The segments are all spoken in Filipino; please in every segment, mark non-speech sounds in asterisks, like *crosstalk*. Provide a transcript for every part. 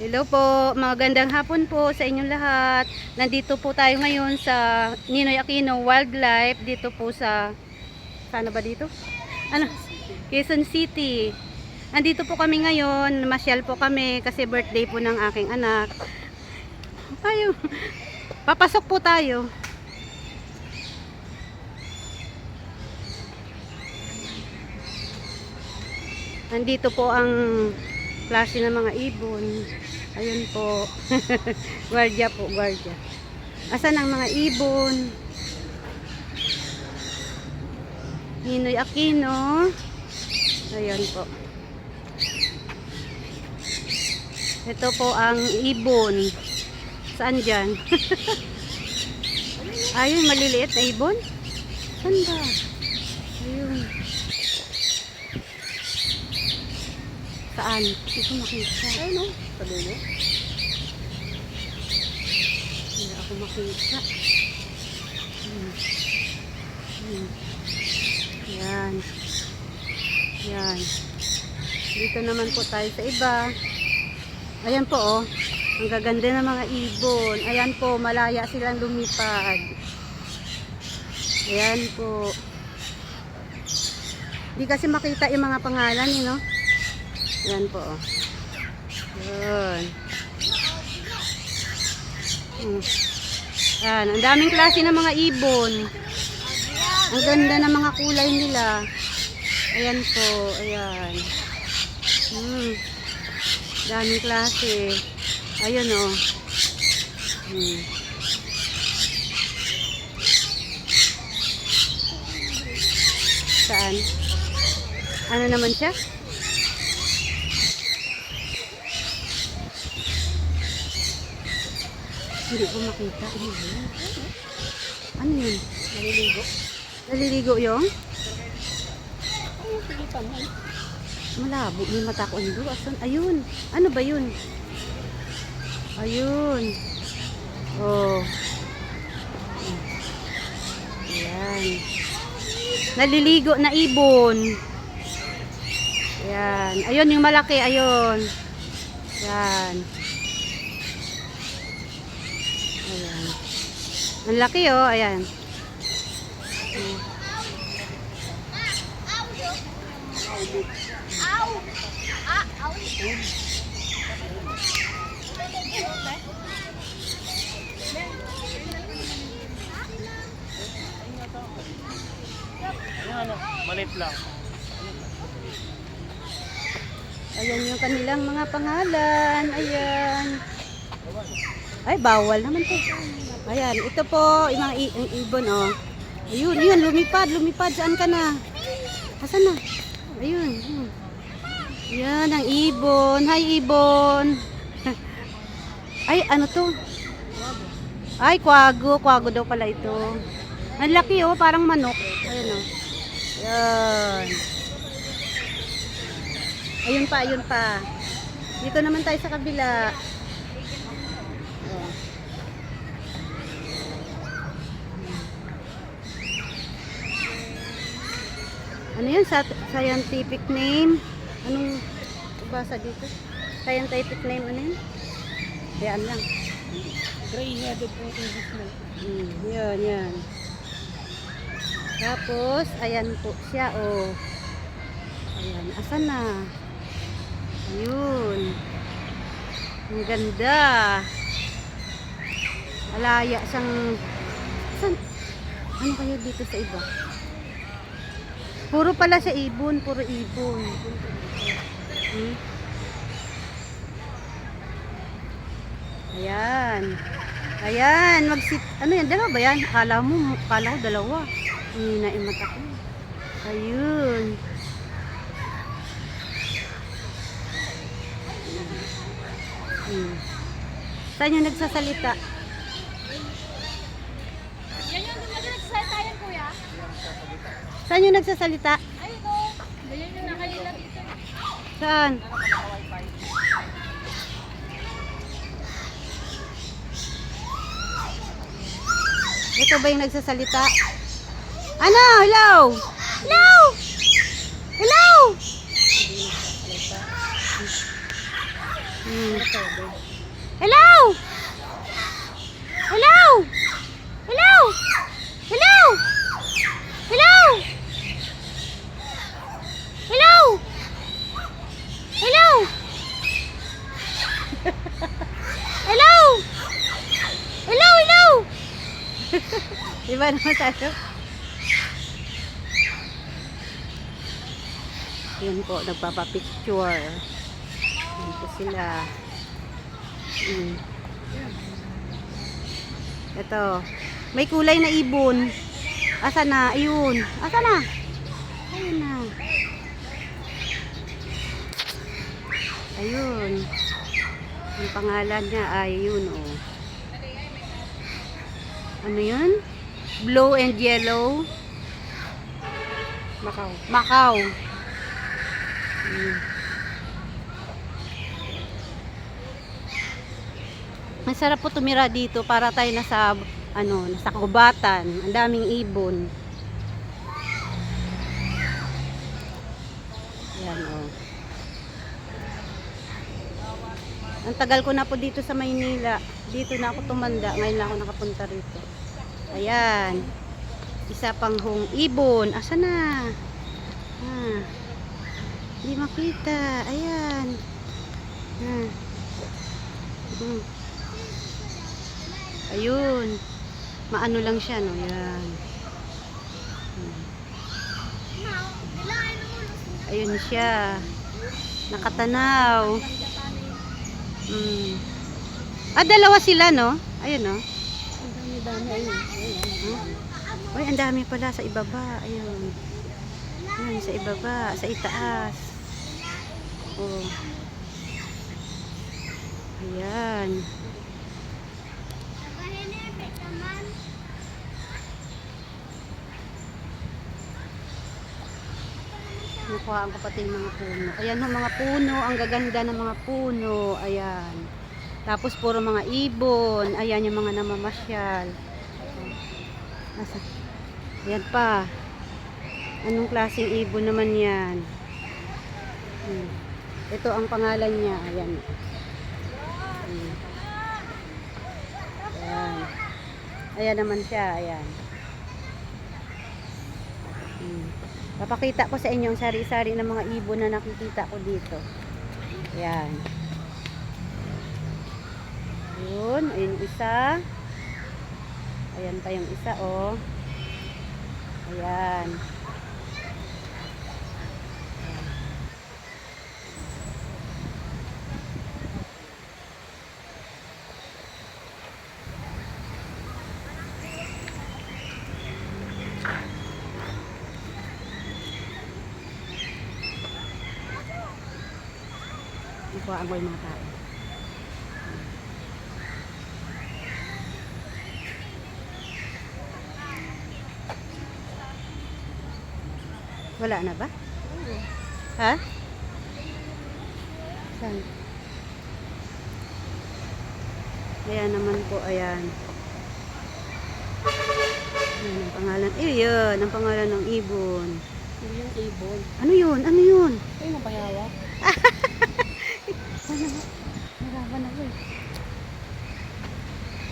Hello po, magandang hapon po sa inyong lahat. Nandito po tayo ngayon sa Ninoy Aquino Wildlife dito po sa sana ba dito? Ano? Quezon City. Nandito po kami ngayon, masyal po kami kasi birthday po ng aking anak. Tayo. Papasok po tayo. Nandito po ang klase ng mga ibon. Ayun po. *laughs* gwardiya po, gwardiya. Asan ang mga ibon? Ninoy Aquino. Ayan po. Ito po ang ibon. Saan dyan? *laughs* Ayun, maliliit na ibon. Saan ba? Ayun. Saan? Hindi ko makita. Ayun o. Padulo. Hindi ako makita. Hmm. Hmm. Yan. Yan. Dito naman po tayo sa iba. Ayan po oh. Ang gaganda ng mga ibon. Ayan po, malaya silang lumipad. Ayan po. Hindi kasi makita yung mga pangalan, eh, no? Ayan po. oh. Yun. Hmm. Ayan, ang daming klase ng mga ibon. Ang ganda ng mga kulay nila. Ayan po, ayan. Hmm. Daming klase. Ayun oh. Hmm. Saan? Ano naman siya? Hindi ko makita. Ano yun? Ano yun? Naliligo. Naliligo yung? Malabo. May mata ko. Ano? Asan? Ayun. Ano ba yun? Ayun. Oh. Ayan. Naliligo na ibon. Ayan. Ayun yung malaki. Ayun. Ayan. Ayan. Ang laki oh. Ayan. Ano, malit lang. Ayan yung kanilang mga pangalan. Ayan. Ay, bawal naman to. Ayan, ito po, yung mga ibon, oh. Ayun, yun, lumipad, lumipad. Saan ka na? Asan na? Ayun. yun. Yan, ang ibon. Hi, ibon. *laughs* Ay, ano to? Ay, kwago. Kwago daw pala ito. Ang laki, oh. Parang manok. Ayun, oh. Yan. Ayun pa, ayun pa. Dito naman tayo sa kabila. Ano yan? Scientific name? Anong basa dito? Scientific name ano yun? Yan lang. Gray-headed po Mm, yan, yan. Tapos, ayan po siya, oh. Ayan, asan na? Ayun. Ang ganda. Alaya siyang... Saan? Ano kayo dito sa iba? Puro pala sa ibon, puro ibon. Hmm? Ayan. Ayan, magsit... Ano yan? Dalawa ba yan? Akala mo, akala ko dalawa. Hindi na yung mata ko. Ayun. Hmm. Saan yung nagsasalita? Saan yung nagsasalita? Ayun o. Yan yung nakalila dito. Saan? Ito ba yung nagsasalita? Ano? Hello? Hello? Hello? Mm. Tayo. Yan po, nagpapapicture. Yan po sila. Mm. Ito. May kulay na ibon. Asa na? Ayun. Asa na? Ayun na. Ayun. Ang pangalan niya ay yun oh. Ano yun? Blue and yellow. Macau. Macau. Mm. Ang sarap po tumira dito para tayo nasa ano, nasa kubatan. Ang daming ibon. Yan oh. Ang tagal ko na po dito sa Maynila. Dito na ako tumanda. Ngayon na ako nakapunta rito. Ayan. Isa pang hong ibon. Asa na? Ah. Hindi makita. Ayan. Ah. Hmm. Ayun. Maano lang siya, no? Yan. Hmm. Ayun siya. Nakatanaw. Hmm. Ah, dalawa sila, no? Ayun, no? Ang dami-dami. Ayun. Ayun. Uy, ang dami pala sa ibaba. Ayun. Ayun, sa ibaba. Sa itaas. Oh. Ayan. Nakuhaan ko pati yung mga puno. Ayan yung mga puno. Ang gaganda ng mga puno. Ayan. Tapos puro mga ibon. Ayan yung mga namamasyal. Asa? Ayan pa. Anong klaseng ibon naman yan? Hmm. Ito ang pangalan niya. Ayan. Hmm. Ayan. Ayan naman siya. Ayan. Hmm. Papakita ko sa inyo ang sari-sari ng mga ibon na nakikita ko dito. Ayan. Yun. Ayun yung isa. Ayan pa yung isa, oh. Ayan. Ko yung mga Wala na ba? Ha? Saan? Ayan naman po, ayan. Ayan ang pangalan. Eh, yun, ang pangalan ng ibon. Yun yung ibon. Ano yun? Ano yun? Ayun ang bayawa. Ano ba? Naraban ako eh.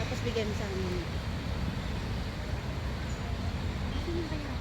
Tapos bigyan mo sa amin. Ayun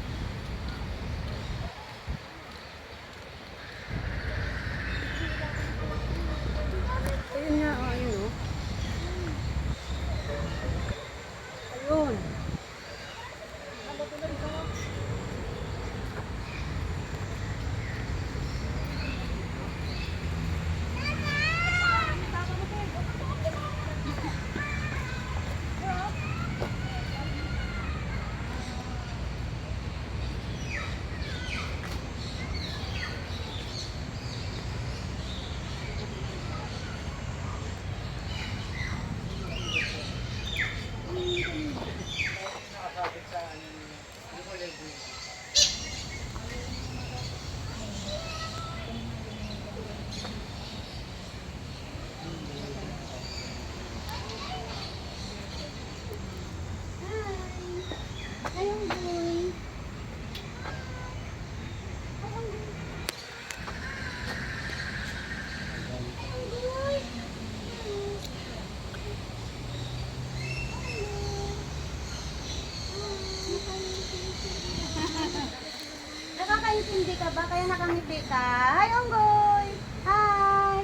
*laughs* Nakakaintindi ka ba? Kaya nakamiti ka? Hi, Onggoy! Hi!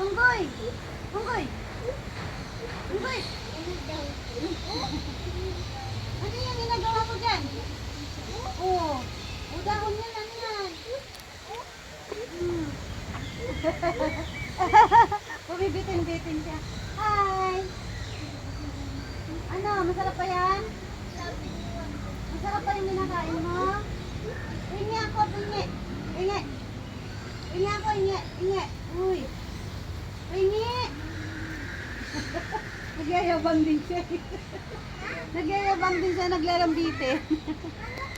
Onggoy! Onggoy! Onggoy! ano yung ginagawa ko dyan? Oo. O, dahon niya lang yan. Hmm. *laughs* Bumibitin-bitin siya. Hi! Ano, masarap pa yan? Masarap pa yung kinakain mo? Ingi ako, ingi. Ingi. Ingi ako, ingi. Ingi. Uy. Ingi. *laughs* Nagyayabang din siya. *laughs* Nagyayabang din siya, naglalambitin. *laughs*